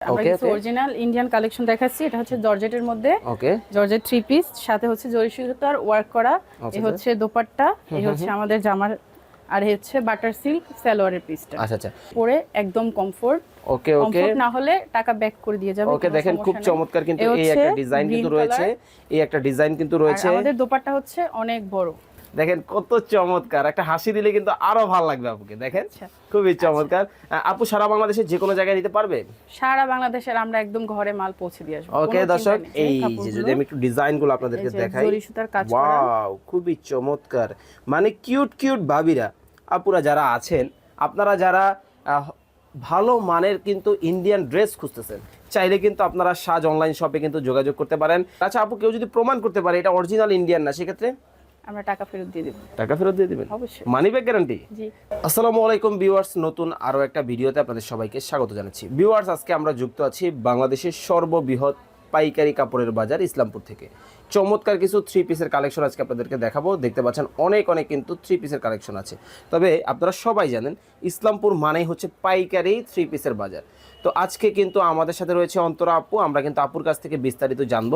আমরা কিছু original Indian collection দেখাচ্ছি। এটা হচ্ছে জর্জেটের মধ্যে। ওকে জর্জেট থ্রি পিস সাথে হচ্ছে জরি সুতার ওয়ার্ক করা এই হচ্ছে দোপাট্টা এই হচ্ছে আমাদের জামার আর হচ্ছে বাটার সিল্ক সালোয়ারের পিসটা আচ্ছা আচ্ছা। পরে একদম কমফোর্ট ওকে ওকে না হলে টাকা ব্যাক করে দিয়ে যাবে ওকে দেখেন খুব চমৎকার কিন্তু এই একটা ডিজাইন কিন্তু রয়েছে। এই একটা ডিজাইন কিন্তু রয়েছে। আমাদের দোপাট্টা হচ্ছে অনেক বড়। দেখেন কত চমৎকার। একটা হাসি দিলে কিন্তু আরও ভালো লাগবে আপুকে দেখেন? আচ্ছা। খুবই চমৎকার। আপু সারা বাংলাদেশে যে কোনো জায়গায় নিতে পারবে? সারা বাংলাদেশের আমরা একদম ঘরে মাল পৌঁছে দিয়ে আসব ওকে দর্শক এই যে যদি আমি একটু ডিজাইনগুলো আপনাদেরকে দেখাই। ওয়াও খুবই চমৎকার। মানে কিউট কিউট ভাবিরা আপুরা যারা আছেন আপনারা যারা ভালো মানের কিন্তু ইন্ডিয়ান ড্রেস খুঁজতেছেন চাইলে কিন্তু আপনারা সাজ অনলাইন শপে কিন্তু যোগাযোগ করতে পারেন। আচ্ছা আপু কেউ যদি প্রমাণ করতে পারে এটা অরিজিনাল ইন্ডিয়ান না সেক্ষেত্রে? আমরা টাকা ফেরত দিয়ে দেবো। টাকা ফেরত দিয়ে দিবেন? অবশ্যই। মানি ব্যাক গ্যারান্টি জি। আসসালামু আলাইকুম ভিউয়ার্স নতুন আরও একটা ভিডিওতে আপনাদের সবাইকে স্বাগত জানাচ্ছি। ভিউয়ার্স আজকে আমরা যুক্ত আছি বাংলাদেশের সর্ববৃহৎ পাইকারি কাপড়ের বাজার ইসলামপুর থেকে। চমৎকার কিছু থ্রি পিসের কালেকশন আজকে আপনাদেরকে দেখাবো। দেখতে পাচ্ছেন অনেক অনেক কিন্তু থ্রি পিসের কালেকশন আছে। তবে আপনারা সবাই জানেন ইসলামপুর মানেই হচ্ছে পাইকারি থ্রি পিসের বাজার। তো আজকে কিন্তু আমাদের সাথে রয়েছে অন্তরা আপু আমরা কিন্তু আপুর কাছ থেকে বিস্তারিত জানব।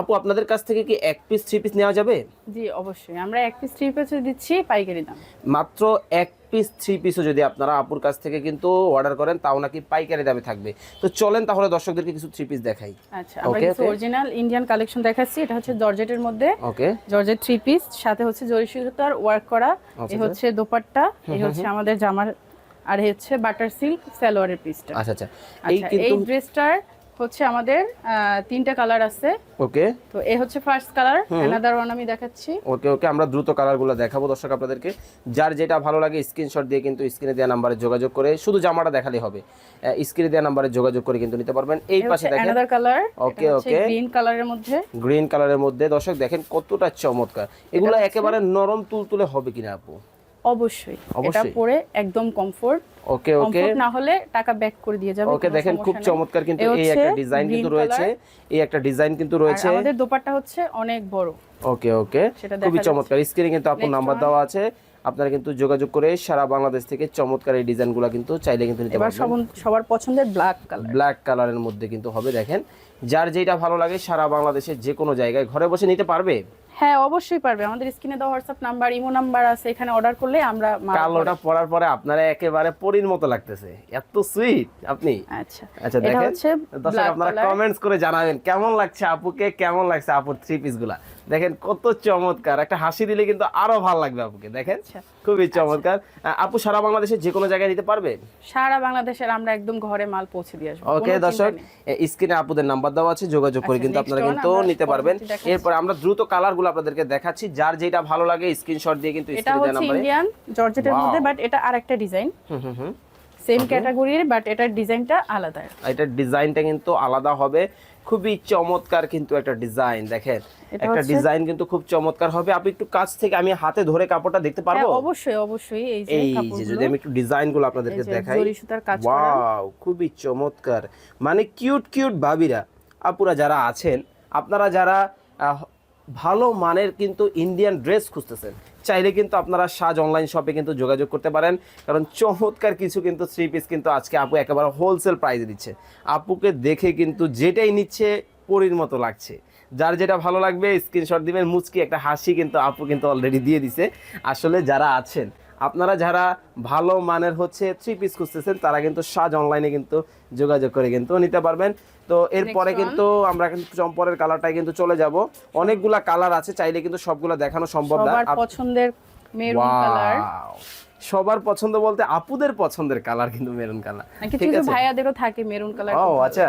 আপু আপনাদের কাছ থেকে কি এক পিস থ্রি পিস নেওয়া যাবে? জি অবশ্যই। আমরা এক পিস থ্রি পিস দিচ্ছি পাইকারি দাম। মাত্র এক পিস থ্রি পিসও যদি আপনারা আপুর কাছ থেকে কিন্তু অর্ডার করেন তাও নাকি পাইকারি দামে থাকবে। তো চলেন তাহলে দর্শকদেরকে কিছু থ্রি পিস দেখাই। আচ্ছা আমরা কিছু. অরিজিনাল ইন্ডিয়ান কালেকশন দেখাচ্ছি। এটা হচ্ছে জর্জেটের মধ্যে ওকে জর্জেট থ্রি পিস সাথে হচ্ছে জরি সুতার ওয়ার্ক করা। এই হচ্ছে দোপাট্টা এই হচ্ছে আমাদের জামার আর এই হচ্ছে বাটার সিল্ক সালোয়ারের পিসটা আচ্ছা আচ্ছা। এই আচ্ছা এই ড্রেসটার হচ্ছে আমাদের তিনটা কালার আছে। ওকে। তো এই হচ্ছে ফার্স্ট কালার অ্যানাদার ওয়ান আমি দেখাচ্ছি। ওকে ওকে আমরা দ্রুত কালারগুলো দেখাবো দর্শক আপনাদেরকে। যার যেটা ভালো লাগে স্ক্রিনশট দিয়ে কিন্তু স্ক্রিনে দেওয়া নাম্বারে যোগাযোগ করে শুধু জামাটা দেখালেই হবে। স্ক্রিনে দেওয়া নাম্বারে যোগাযোগ করে কিন্তু নিতে পারবেন। এই এই পাশে দেখেন। Another colour okay okay. Green কালারের মধ্যে। গ্রিন কালারের মধ্যে। দর্শক দেখেন কতটা চমৎকার। এগুলো একেবারে নরম তুলতুলে হবে কিনা আপু? অবশ্যই। এটা। পরে একদম কমফোর্ট ওকে ওকে না হলে টাকা ব্যাক করে দিয়ে যাবে ওকে দেখেন খুব চমৎকার কিন্তু এই একটা ডিজাইন কিন্তু রয়েছে। এই একটা ডিজাইন কিন্তু রয়েছে। আমাদের দোপাট্টা হচ্ছে অনেক বড়। ওকে ওকে খুবই চমৎকার। স্ক্রিনে কিন্তু Next নাম্বার দেওয়া আছে। আপনারা কিন্তু যোগাযোগ করে সারা বাংলাদেশ থেকে চমৎকার এই ডিজাইনগুলো কিন্তু চাইলে কিন্তু নিতে পারবেন। সব- সবার পছন্দের ব্ল্যাক কালার ব্ল্যাক কালারের মধ্যে কিন্তু হবে দেখেন। যার যেটা ভালো লাগে সারা বাংলাদেশের যে কোনো জায়গায় ঘরে বসে নিতে পারবে। হ্যাঁ অবশ্যই পারবে। আমাদের স্ক্রিনে দেওয়া হোয়াটসঅ্যাপ নাম্বার ইমো নাম্বার আছে এখানে অর্ডার করলে আমরা কালোটা পরার পরে আপনারা একেবারে পরীর মতো লাগতেছে। এত সুইট আপনি। আচ্ছা। আচ্ছা এটা দেখেন। হচ্ছে দর্শক আপনারা। কমেন্টস করে জানাবেন কেমন লাগছে আপুকে কেমন লাগছে আপুর থ্রি পিসগুলা? দেখেন কত চমৎকার। একটা হাসি দিলে কিন্তু আরও ভালো লাগবে আপুকে দেখেন? আচ্ছা। খুবই চমৎকার। আপু সারা বাংলাদেশে যে কোনো জায়গায় নিতে পারবে? সারা বাংলাদেশের আমরা একদম ঘরে মাল পৌঁছে দিয়ে আসব ওকে দর্শক স্ক্রিনে আপুদের নাম্বার দেওয়া আছে যোগাযোগ করে আচ্ছা, কিন্তু আপনারা কিন্তু নিতে পারবেন। এরপর আমরা দ্রুত কালারগুলো আপনাদেরকে দেখাচ্ছি যার যেটা ভালো লাগে স্ক্রিনশট দিয়ে কিন্তু এটা স্ক্রিনে দেওয়া হচ্ছে ইন্ডিয়ান জর্জেটের মধ্যে বাট এটা আরেকটা ডিজাইন হুম হুম। সেম ক্যাটাগরির বাট এটার ডিজাইনটা আলাদা। এটার ডিজাইনটা কিন্তু আলাদা হবে। খুবই চমৎকার কিন্তু একটা ডিজাইন দেখেন। একটা ডিজাইন কিন্তু খুব চমৎকার হবে। আপনি একটু কাছ থেকে আমি হাতে ধরে কাপড়টা দেখতে হ্যাঁ পারব অবশ্যই অবশ্যই। এই যে কাপড়গুলো। যদি আমি একটু ডিজাইনগুলো আপনাদেরকে দেখাই। জরি সুতার কাজ করা। ওয়াও খুবই চমৎকার। মানে কিউট কিউট ভাবিরা আপুরা যারা আছেন আপনারা যারা ভালো মানের কিন্তু ইন্ডিয়ান ড্রেস খুঁজতেছেন চাইলে কিন্তু আপনারা সাজ অনলাইন শপে কিন্তু যোগাযোগ করতে পারেন। কারণ চমৎকার কিছু কিন্তু থ্রি পিস কিন্তু আজকে আপু একেবারে হোলসেল প্রাইজে দিচ্ছে। আপুকে দেখে কিন্তু যেটাই নিচ্ছে, পরির মতো লাগছে। যার যেটা ভালো লাগবে স্ক্রিনশট দিবেন, মুচকি একটা হাসি কিন্তু আপু কিন্তু অলরেডি দিয়ে দিছে। আসলে যারা আছেন আপনারা যারা ভালো মানের হচ্ছে থ্রি পিস খুঁজতেছেন তারা কিন্তু সাজ অনলাইনে কিন্তু যোগাযোগ করে কিন্তু নিতে পারবেন। তো এরপরে কিন্তু আমরা কিন্তু চম্পরের কালারটাই কিন্তু চলে যাব। অনেকগুলা কালার আছে চাইলে কিন্তু সবগুলা দেখানো সম্ভব না। পছন্দের মেরুন কালার সবার পছন্দ বলতে আপুদের পছন্দের কালার কিন্তু মেরুন কালার ঠিক আছে? ভাইয়াদেরও থাকে মেরুন কালার ও আচ্ছা।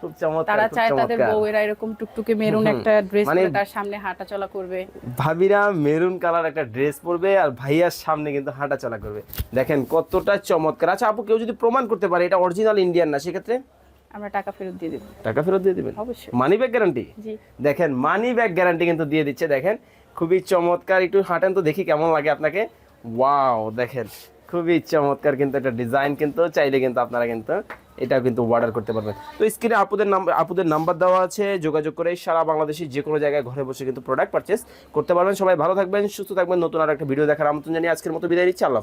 খুব চমৎকার তারা চায় তাদের বউয়েরা এরকম টুকটুকে মেরুন একটা ড্রেস মানে- পরে তার সামনে হাঁটা চলা করবে। ভাবিরা মেরুন কালার একটা ড্রেস পরবে আর ভাইয়ার সামনে কিন্তু হাঁটা চলা করবে। দেখেন কতটা চমৎকার। আচ্ছা আপু কেউ যদি প্রমাণ করতে পারে এটা অরিজিনাল ইন্ডিয়ান না সেক্ষেত্রে? আমরা টাকা ফেরত দিয়ে দেবো। টাকা ফেরত দিয়ে দিবেন? অবশ্যই। মানি ব্যাগ গ্যারান্টি জি। দেখেন মানি ব্যাগ গ্যারান্টি কিন্তু দিয়ে দিচ্ছে দেখেন। খুবই চমৎকার একটু হাঁটেন তো দেখি কেমন লাগে আপনাকে। ওয়াও দেখেন খুবই চমৎকার কিন্তু একটা ডিজাইন কিন্তু চাইলে কিন্তু আপনারা কিন্তু এটাও কিন্তু অর্ডার করতে পারবেন। তো স্ক্রিনে আপুদের নাম্বার আপুদের নাম্বার দেওয়া আছে, যোগাযোগ করে সারা বাংলাদেশের যে কোনো জায়গায় ঘরে বসে কিন্তু প্রোডাক্ট পারচেস করতে পারবেন। সবাই ভালো থাকবেন, সুস্থ থাকবেন। নতুন আর একটা ভিডিও দেখার আমন্ত্রণ জানিয়ে আজকের মতো বিদায় নিচ্ছি। আল্লাহ।